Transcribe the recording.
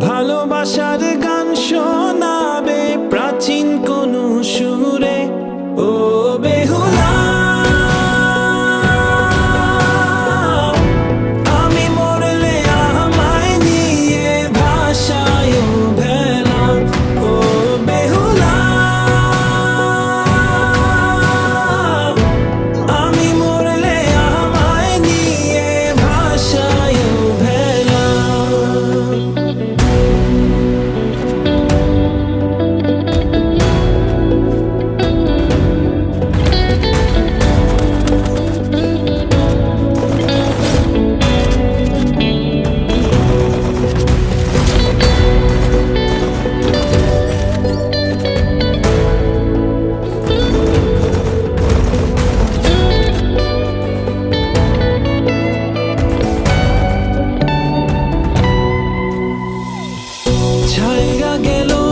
ভালোবাসার গান শোনাবে প্রাচীন ছাইরা গেল